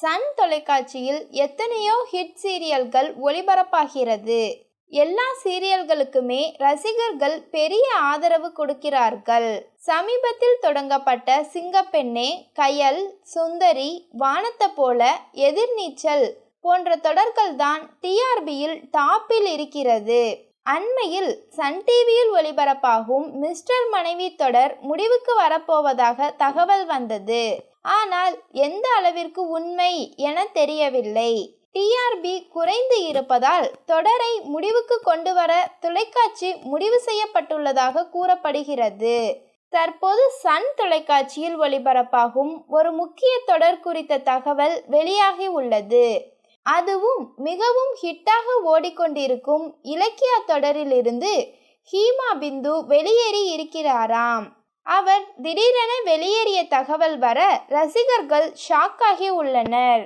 Sun தொலைக்காட்சியில் எத்தனையோ hit சீரியல்கள் ஒளிபரப்பாகிறது. எல்லா சீரியல்களுக்குமே ரசிகர்கள் பெரிய ஆதரவு கொடுக்கிறார்கள். சமீபத்தில் தொடங்கப்பட்ட சிங்கப்பெண்ணே கயல் சுந்தரி வானத்தை போல எதிர்நீச்சல் போன்ற தொடர்கள் தான் டிஆர்பியில் டாப்பில் இருக்கிறது. அண்மையில் சன் டிவியில் ஒளிபரப்பாகும் மிஸ்டர் மனைவி தொடர் முடிவுக்கு வரப்போவதாக தகவல் வந்தது. ஆனால் எந்த அளவிற்கு உண்மை என தெரியவில்லை. டிஆர்பி குறைந்து இருப்பதால் தொடரை முடிவுக்கு கொண்டு வர தொலைக்காட்சி முடிவு செய்யப்பட்டுள்ளதாக கூறப்படுகிறது. தற்போது சன் தொலைக்காட்சியில் ஒளிபரப்பாகும் ஒரு முக்கிய தொடர் குறித்த தகவல் வெளியாகி உள்ளது. அதுவும் மிகவும் ஹிட்டாக ஓடிக்கொண்டிருக்கும் இலக்கிய தொடரிலிருந்து ஹீமா பிந்து வெளியேறி இருக்கிறாராம். அவர் திடீரென வெளியேறிய தகவல் வர ரசிகர்கள் ஷாக்காகி உள்ளனர்.